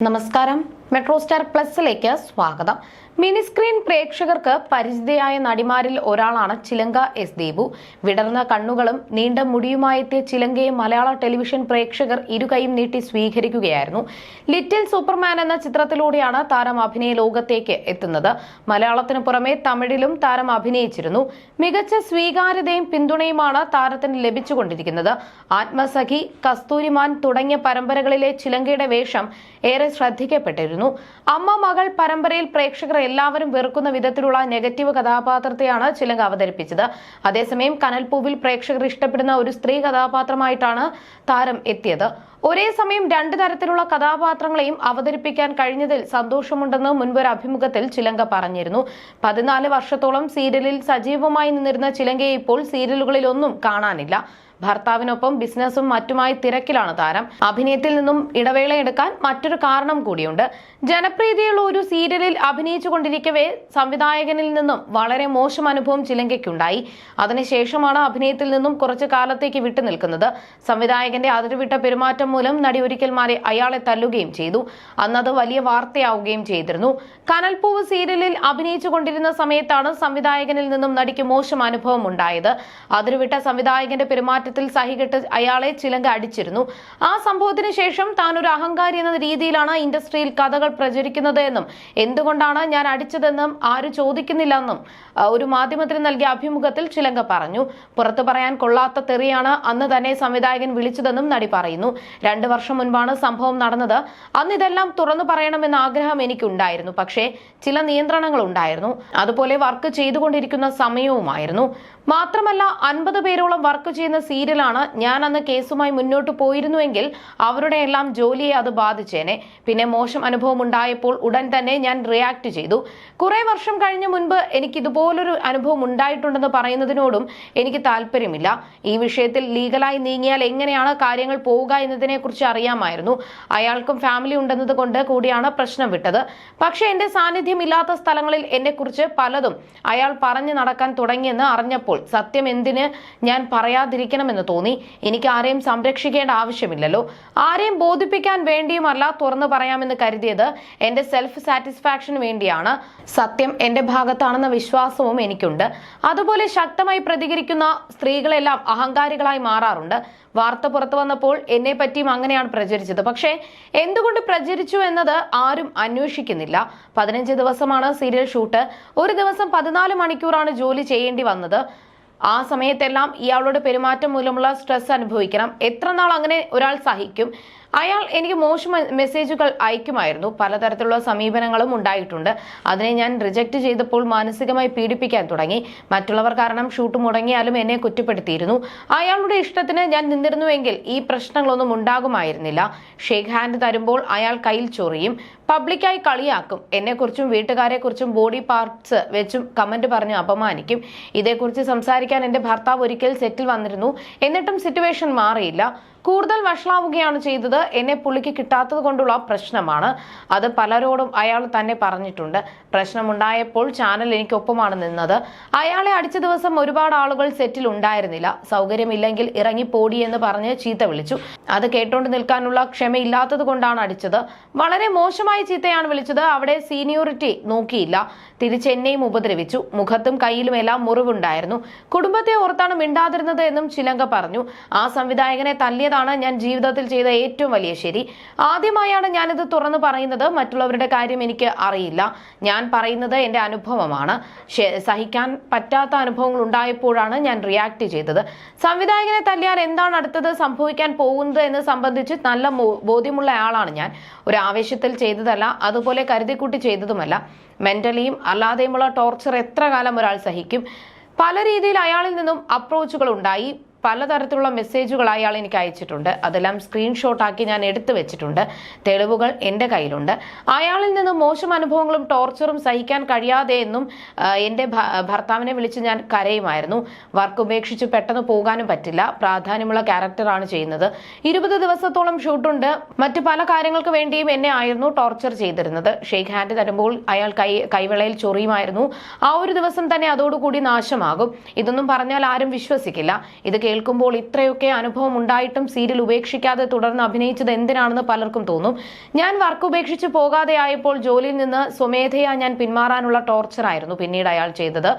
നമസ്കാരം metro star പ്ലസിലേക്ക് സ്വാഗതം. Mini screen പ്രേക്ഷകർക്ക് പരിചിതയായ നടിമാരിൽ ഒരാളാണ് ചിലങ്ക എസ് ദീപു വിടർന്ന കണ്ണുകളും നീണ്ട മുടിയുമായി എത്തിയ ചിലങ്കയെ മലയാള ടെലിവിഷൻ പ്രേക്ഷകർ ഇരുകൈയും നീട്ടി സ്വീകരിക്കുകയായിരുന്നു. ലിറ്റിൽ സൂപ്പർമാൻ എന്ന ചിത്രത്തിലൂടെയാണ് താരം അഭിനയ ലോകത്തേക്ക് എത്തുന്നത്. മലയാളത്തിനു പുറമെ തമിഴിലും താരം അഭിനയിച്ചിരുന്നു. മികച്ച സ്വീകാര്യതയും പിന്തുണയുമാണ് താരത്തിന് ലഭിച്ചുകൊണ്ടിരിക്കുന്നത്. ആത്മസഖി കസ്തൂരിമാൻ തുടങ്ങിയ പരമ്പരകളിലെ ചിലങ്കയുടെ വേഷം ഏറെ ശ്രദ്ധിക്കപ്പെട്ടിരുന്നു. അമ്മ മകൾ പരമ്പരയിൽ പ്രേക്ഷകർ എല്ലാവരും വെറുക്കുന്ന വിധത്തിലുള്ള നെഗറ്റീവ് കഥാപാത്രത്തെയാണ് ചിലങ്ക അവതരിപ്പിച്ചത്. അതേസമയം കനൽപൂവിൽ പ്രേക്ഷകർ ഇഷ്ടപ്പെടുന്ന ഒരു സ്ത്രീ കഥാപാത്രമായിട്ടാണ് താരം എത്തിയത്. ഒരേ സമയം രണ്ട് തരത്തിലുള്ള കഥാപാത്രങ്ങളെയും അവതരിപ്പിക്കാൻ കഴിഞ്ഞതിൽ സന്തോഷമുണ്ടെന്ന് മുൻപൊരു അഭിമുഖത്തിൽ ചിലങ്ക പറഞ്ഞിരുന്നു. പതിനാല് വർഷത്തോളം സീരിയലിൽ സജീവമായി നിന്നിരുന്ന ചിലങ്കയെ ഇപ്പോൾ സീരിയലുകളിലൊന്നും കാണാനില്ല. ഭർത്താവിനൊപ്പം ബിസിനസ്സും മറ്റുമായി തിരക്കിലാണ് താരം. അഭിനയത്തിൽ നിന്നും ഇടവേള എടുക്കാൻ മറ്റൊരു കാരണം കൂടിയുണ്ട്. ജനപ്രീതിയുള്ള ഒരു സീരിയലിൽ അഭിനയിച്ചു കൊണ്ടിരിക്കവേ സംവിധായകനിൽ നിന്നും വളരെ മോശം അനുഭവം ചിലങ്കയ്ക്കുണ്ടായി. അതിനുശേഷമാണ് അഭിനയത്തിൽ നിന്നും കുറച്ചു കാലത്തേക്ക് വിട്ടുനിൽക്കുന്നത് സംവിധായകന്റെ അതിരുവിട്ട പെരുമാറ്റം മൂലം നടി ഒരിക്കൽ മാറി അയാളെ തല്ലുകയും ചെയ്തു. അന്നത് വലിയ വാർത്തയാവുകയും ചെയ്തിരുന്നു. കനൽപൂവ് സീരിയലിൽ അഭിനയിച്ചു കൊണ്ടിരുന്ന സമയത്താണ് സംവിധായകനിൽ നിന്നും നടിക്ക് മോശം അനുഭവം ഉണ്ടായത്. അതിരുവിട്ട സംവിധായകന്റെ പെരുമാറ്റത്തിൽ സഹികെട്ട് അയാളെ ചിലങ്ക അടിച്ചിരുന്നു. ആ സംഭവത്തിന് ശേഷം താൻ ഒരു അഹങ്കാരി എന്ന രീതിയിലാണ് ഇൻഡസ്ട്രിയിൽ കഥകൾ പ്രചരിക്കുന്നത് എന്നും എന്തുകൊണ്ടാണ് ഞാൻ അടിച്ചതെന്നും ആരും ചോദിക്കുന്നില്ലെന്നും ഒരു മാധ്യമത്തിന് നൽകിയ അഭിമുഖത്തിൽ ചിലങ്ക പറഞ്ഞു. പുറത്തു പറയാൻ കൊള്ളാത്ത തെറിയാണ് അന്ന് തന്നെ സംവിധായകൻ വിളിച്ചതെന്നും നടി പറയുന്നു. രണ്ടു വർഷം മുൻപാണ് സംഭവം നടന്നത്. അന്ന് ഇതെല്ലാം തുറന്നു പറയണമെന്ന ആഗ്രഹം എനിക്കുണ്ടായിരുന്നു. പക്ഷേ ചില നിയന്ത്രണങ്ങൾ ഉണ്ടായിരുന്നു. അതുപോലെ വർക്ക് ചെയ്തുകൊണ്ടിരിക്കുന്ന സമയവുമായിരുന്നു. മാത്രമല്ല അൻപത് പേരോളം വർക്ക് ചെയ്യുന്ന സീരിയലാണ്. ഞാൻ അന്ന് കേസുമായി മുന്നോട്ട് പോയിരുന്നുവെങ്കിൽ അവരുടെ എല്ലാം ജോലിയെ അത് ബാധിച്ചേനെ. പിന്നെ മോശം അനുഭവം ഉണ്ടായപ്പോൾ ഉടൻ തന്നെ ഞാൻ റിയാക്ട് ചെയ്തു. കുറേ വർഷം കഴിഞ്ഞ മുൻപ് എനിക്ക് ഇതുപോലൊരു അനുഭവം ഉണ്ടായിട്ടുണ്ടെന്ന് പറയുന്നതിനോടും എനിക്ക് താല്പര്യമില്ല. ഈ വിഷയത്തിൽ ലീഗലായി നീങ്ങിയാൽ എങ്ങനെയാണ് കാര്യങ്ങൾ പോവുക എന്നതിനെ കുറിച്ച് അറിയാമായിരുന്നു. അയാൾക്കും ഫാമിലി ഉണ്ടെന്നത് കൊണ്ട് കൂടിയാണ് പ്രശ്നം വിട്ടത്. പക്ഷെ എന്റെ സാന്നിധ്യം ഇല്ലാത്ത സ്ഥലങ്ങളിൽ എന്നെക്കുറിച്ച് പലതും അയാൾ പറഞ്ഞു നടക്കാൻ തുടങ്ങിയെന്ന് അറിഞ്ഞപ്പോൾ സത്യം എന്തിന് ഞാൻ പറയാതിരിക്കണമെന്ന് തോന്നി. എനിക്ക് ആരെയും സംരക്ഷിക്കേണ്ട ആവശ്യമില്ലല്ലോ. ആരെയും ബോധിപ്പിക്കാൻ വേണ്ടിയുമല്ല തുറന്നു പറയാമെന്ന് കരുതിയത് എന്റെ സെൽഫ് സാറ്റിസ്ഫാക്ഷന് വേണ്ടിയാണ്. സത്യം എന്റെ ഭാഗത്താണെന്ന വിശ്വാസവും എനിക്കുണ്ട്. അതുപോലെ ശക്തമായി പ്രതികരിക്കുന്ന സ്ത്രീകളെല്ലാം അഹങ്കാരികളായി മാറാറുണ്ട്. വാർത്ത പുറത്തു വന്നപ്പോൾ എന്നെ പറ്റിയും അങ്ങനെയാണ് പ്രചരിച്ചത്. പക്ഷേ എന്തുകൊണ്ട് പ്രചരിച്ചു എന്നത് ആരും അന്വേഷിക്കുന്നില്ല. പതിനഞ്ച് ദിവസമാണ് സീരിയൽ ഷൂട്ട്. ഒരു ദിവസം പതിനാല് മണിക്കൂറാണ് ജോലി ചെയ്യേണ്ടി വന്നത്. ആ സമയത്തെല്ലാം ഇയാളുടെ പെരുമാറ്റം മൂലമുള്ള സ്ട്രെസ് അനുഭവിക്കണം. എത്ര നാൾ അങ്ങനെ ഒരാൾ സഹിക്കും? അയാൾ എനിക്ക് മോശം മെസ്സേജുകൾ അയക്കുമായിരുന്നു. പലതരത്തിലുള്ള സമീപനങ്ങളും ഉണ്ടായിട്ടുണ്ട്. അതിനെ ഞാൻ റിജക്റ്റ് ചെയ്തപ്പോൾ മാനസികമായി പീഡിപ്പിക്കാൻ തുടങ്ങി. മറ്റുള്ളവർ കാരണം ഷൂട്ട് മുടങ്ങിയാലും എന്നെ കുറ്റപ്പെടുത്തിയിരുന്നു. അയാളുടെ ഇഷ്ടത്തിന് ഞാൻ നിന്നിരുന്നുവെങ്കിൽ ഈ പ്രശ്നങ്ങളൊന്നും ഉണ്ടാകുമായിരുന്നില്ല. ഷേക്ക് ഹാൻഡ് തരുമ്പോൾ അയാൾ കയ്യിൽ ചൊറിയും. പബ്ലിക്കായി കളിയാക്കും. എന്നെക്കുറിച്ചും വീട്ടുകാരെക്കുറിച്ചും ബോഡി പാർട്സ് വെച്ചും കമന്റ് പറഞ്ഞ് അപമാനിക്കും. ഇതേക്കുറിച്ച് സംസാരിക്കാൻ എന്റെ ഭർത്താവ് ഒരിക്കൽ സെറ്റിൽ വന്നിരുന്നു. എന്നിട്ടും സിറ്റുവേഷൻ മാറിയില്ല. കൂടുതൽ വഷളാവുകയാണ് ചെയ്തത്. എന്നെ പുള്ളിക്ക് കിട്ടാത്തത് കൊണ്ടുള്ള പ്രശ്നമാണ്. അത് പലരോടും അയാൾ തന്നെ പറഞ്ഞിട്ടുണ്ട്. പ്രശ്നമുണ്ടായപ്പോൾ ചാനൽ എനിക്കൊപ്പമാണ് നിന്നത്. അയാളെ അടിച്ച ദിവസം ഒരുപാട് ആളുകൾ സെറ്റിൽ ഉണ്ടായിരുന്നില്ല. സൗകര്യമില്ലെങ്കിൽ ഇറങ്ങി പോടി എന്ന് പറഞ്ഞ് ചീത്ത വിളിച്ചു. അത് കേട്ടോണ്ട് നിൽക്കാനുള്ള ക്ഷമയില്ലാത്തത് കൊണ്ടാണ് അടിച്ചത്. വളരെ മോശമായ ചീത്തയാണ് വിളിച്ചത്. അവിടെ സീനിയോറിറ്റി നോക്കിയില്ല. തിരിച്ച് എന്നെയും ഉപദ്രവിച്ചു. മുഖത്തും കയ്യിലും എല്ലാം മുറിവുണ്ടായിരുന്നു. കുടുംബത്തെ ഓർത്താണ് മിണ്ടാതിരുന്നത് എന്നും ചിലങ്ക പറഞ്ഞു. ആ സംവിധായകനെ തല്ലിയതാണ് ഞാൻ ജീവിതത്തിൽ ചെയ്ത ഏറ്റവും വലിയ ശരി. ആദ്യമായാണ് ഞാനിത് തുറന്നു പറയുന്നത്. മറ്റുള്ളവരുടെ കാര്യം എനിക്ക് അറിയില്ല. ഞാൻ പറയുന്നത് എന്റെ അനുഭവമാണ്. സഹിക്കാൻ പറ്റാത്ത അനുഭവങ്ങൾ ഉണ്ടായപ്പോഴാണ് ഞാൻ റിയാക്ട് ചെയ്തത്. സംവിധായകനെ തല്ലിയാൽ എന്താണ് അടുത്തത്? സംഭവിക്കാൻ പോകുന്നത് എന്ന് സംബന്ധിച്ച് നല്ല ബോധ്യമുള്ള ആളാണ് ഞാൻ. ഒരു ആവേശത്തിൽ ചെയ്തതല്ല അതുപോലെ കരുതിക്കൂട്ടി ചെയ്തതുമല്ല. മെന്റലിയും അല്ലാതെയുമുള്ള ടോർച്ചർ എത്ര കാലം ഒരാൾ സഹിക്കും? പല രീതിയിൽ അയാളിൽ നിന്നും അപ്രോച്ചുകൾ ഉണ്ടായി. പലതരത്തിലുള്ള മെസ്സേജുകൾ അയാൾ എനിക്ക് അയച്ചിട്ടുണ്ട്. അതെല്ലാം സ്ക്രീൻഷോട്ടാക്കി ഞാൻ എടുത്തു വെച്ചിട്ടുണ്ട്. തെളിവുകൾ എന്റെ കയ്യിലുണ്ട്. അയാളിൽ നിന്ന് മോശം അനുഭവങ്ങളും ടോർച്ചറും സഹിക്കാൻ കഴിയാതെ എന്നും എന്റെ ഭർത്താവിനെ വിളിച്ച് ഞാൻ കരയുമായിരുന്നു. വർക്ക് ഉപേക്ഷിച്ച് പെട്ടെന്ന് പോകാനും പറ്റില്ല. പ്രാധാന്യമുള്ള ക്യാരക്ടറാണ് ചെയ്യുന്നത്. ഇരുപത് ദിവസത്തോളം ഷൂട്ടുണ്ട്. മറ്റു പല കാര്യങ്ങൾക്ക് വേണ്ടിയും എന്നെ ആയിരുന്നു ടോർച്ചർ ചെയ്തിരുന്നത്. ഷെയ്ഖ് ഹാൻഡ് തരുമ്പോൾ അയാൾ കൈ കൈവിളയിൽ ചൊറിയുമായിരുന്നു. ആ ഒരു ദിവസം തന്നെ അതോടുകൂടി നാശമാകും. ഇതൊന്നും പറഞ്ഞാൽ ആരും വിശ്വസിക്കില്ല. ഇത് കേൾക്കുമ്പോൾ ഇത്രയൊക്കെ അനുഭവം ഉണ്ടായിട്ടും സീരിയൽ ഉപേക്ഷിക്കാതെ തുടർന്ന് അഭിനയിച്ചത് എന്തിനാണെന്ന് പലർക്കും തോന്നും. ഞാൻ വർക്ക് ഉപേക്ഷിച്ച് പോകാതെ ആയപ്പോൾ ജോലിയിൽ നിന്ന് സ്വമേധയാ ഞാൻ പിന്മാറാനുള്ള ടോർച്ചറായിരുന്നു പിന്നീട് അയാൾ ചെയ്തത്.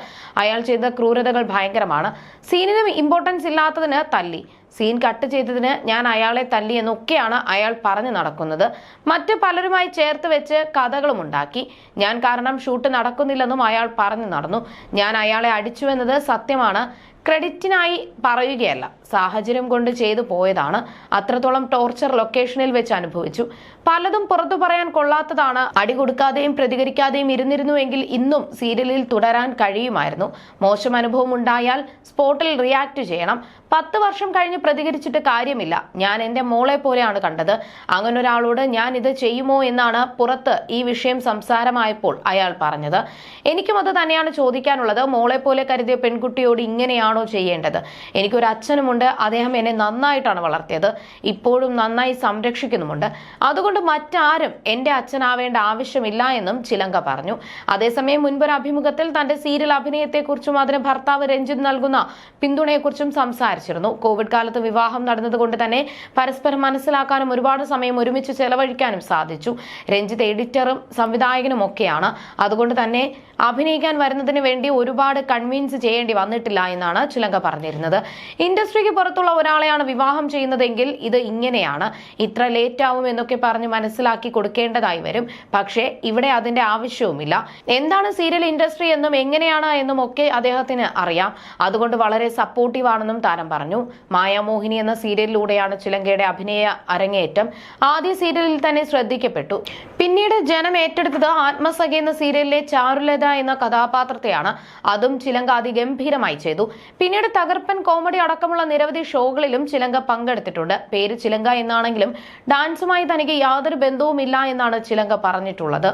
അയാൾ ചെയ്ത ക്രൂരതകൾ ഭയങ്കരമാണ്. സീനിനും ഇമ്പോർട്ടൻസ് ഇല്ലാത്തതിന് തല്ലി. സീൻ കട്ട് ചെയ്തതിന് ഞാൻ അയാളെ തല്ലി എന്നൊക്കെയാണ് അയാൾ പറഞ്ഞു നടക്കുന്നത്. മറ്റു പലരുമായി ചേർത്ത് വെച്ച് കഥകളും ഉണ്ടാക്കി. ഞാൻ കാരണം ഷൂട്ട് നടക്കുന്നില്ലെന്നും അയാൾ പറഞ്ഞു നടന്നു. ഞാൻ അയാളെ അടിച്ചു അടിച്ചുവെന്നത് സത്യമാണ്. ക്രെഡിറ്റിനായി പറയുകയല്ല. സാഹചര്യം കൊണ്ട് ചെയ്തു പോയതാണ്. അത്രത്തോളം ടോർച്ചർ ലൊക്കേഷനിൽ വെച്ച് അനുഭവിച്ചു. പലതും പുറത്തു പറയാൻ കൊള്ളാത്തതാണ്. അടി കൊടുക്കാതെയും പ്രതികരിക്കാതെയും ഇരുന്നിരുന്നുവെങ്കിൽ ഇന്നും സീരിയലിൽ തുടരാൻ കഴിയുമായിരുന്നു. മോശം അനുഭവം ഉണ്ടായാൽ സ്പോട്ടിൽ റിയാക്ട് ചെയ്യണം. പത്ത് വർഷം കഴിഞ്ഞ് പ്രതികരിച്ചിട്ട് കാര്യമില്ല. ഞാൻ എന്റെ മോളെ പോലെയാണ് കണ്ടത്. അങ്ങനെ ഒരാളോട് ഞാൻ ഇത് ചെയ്യുമോ എന്നാണ് പുറത്ത് ഈ വിഷയം സംസാരമായപ്പോൾ അയാൾ പറഞ്ഞത്. എനിക്കും അത് തന്നെയാണ് ചോദിക്കാനുള്ളത്. മോളെ പോലെ കരുതിയ പെൺകുട്ടിയോട് ഇങ്ങനെയാണോ ചെയ്യേണ്ടത്? എനിക്കൊരു അച്ഛനുമുണ്ട് അദ്ദേഹം എന്നെ നന്നായിട്ടാണ് വളർത്തിയത് ഇപ്പോഴും നന്നായി സംരക്ഷിക്കുന്നുമുണ്ട്. അതുകൊണ്ട് മറ്റാരും എന്റെ അച്ഛനാവേണ്ട ആവശ്യമില്ല എന്നും ചിലങ്ക പറഞ്ഞു. അതേസമയം മുൻപൊരു അഭിമുഖത്തിൽ തന്റെ സീരിയൽ അഭിനയത്തെക്കുറിച്ചും അതിന് ഭർത്താവ് രഞ്ജിത്ത് നൽകുന്ന പിന്തുണയെക്കുറിച്ചും സംസാരിച്ചിരുന്നു. കോവിഡ് കാലത്ത് വിവാഹം നടന്നതുകൊണ്ട് തന്നെ പരസ്പരം മനസ്സിലാക്കാനും ഒരുപാട് സമയം ഒരുമിച്ച് ചെലവഴിക്കാനും സാധിച്ചു. രഞ്ജിത്ത് എഡിറ്ററും സംവിധായകനും ഒക്കെയാണ്. അതുകൊണ്ട് തന്നെ അഭിനയിക്കാൻ വരുന്നതിന് വേണ്ടി ഒരുപാട് കൺവിൻസ് ചെയ്യേണ്ടി വന്നിട്ടില്ല എന്നാണ് ചിലങ്ക പറഞ്ഞിരുന്നത്. ഇൻഡസ്ട്രിക്ക് പുറത്തുള്ള ഒരാളെയാണ് വിവാഹം ചെയ്യുന്നതെങ്കിൽ ഇത് ഇങ്ങനെയാണ്. ഇത്ര ലേറ്റ് ആവും എന്നൊക്കെ പറഞ്ഞ് മനസ്സിലാക്കി കൊടുക്കേണ്ടതായി വരും. പക്ഷേ ഇവിടെ അതിന്റെ ആവശ്യവുമില്ല. എന്താണ് സീരിയൽ ഇൻഡസ്ട്രി എന്നും എങ്ങനെയാണ് എന്നും ഒക്കെ അദ്ദേഹത്തിന് അറിയാം. അതുകൊണ്ട് വളരെ സപ്പോർട്ടീവ് ആണെന്നും താരം പറഞ്ഞു. മായാമോഹിനി എന്ന സീരിയലിലൂടെയാണ് ചിലങ്കയുടെ അഭിനയ അരങ്ങേറ്റം. ആദ്യ സീരിയലിൽ തന്നെ ശ്രദ്ധിക്കപ്പെട്ടു. പിന്നീട് ജനം ഏറ്റെടുത്തത് ആത്മസഖി എന്ന സീരിയലിലെ ചാരുലത എന്ന കഥാപാത്രത്തെയാണ്. അതും ചിലങ്ക അതിഗംഭീരമായി ചെയ്തു. പിന്നീട് തകർപ്പൻ കോമഡി അടക്കമുള്ള നിരവധി ഷോകളിലും ചിലങ്ക പങ്കെടുത്തിട്ടുണ്ട്. പേര് ചിലങ്ക എന്നാണെങ്കിലും ഡാൻസുമായി തനിക്ക് യാതൊരു ബന്ധവുമില്ല എന്നാണ് ചിലങ്ക പറഞ്ഞിട്ടുള്ളത്.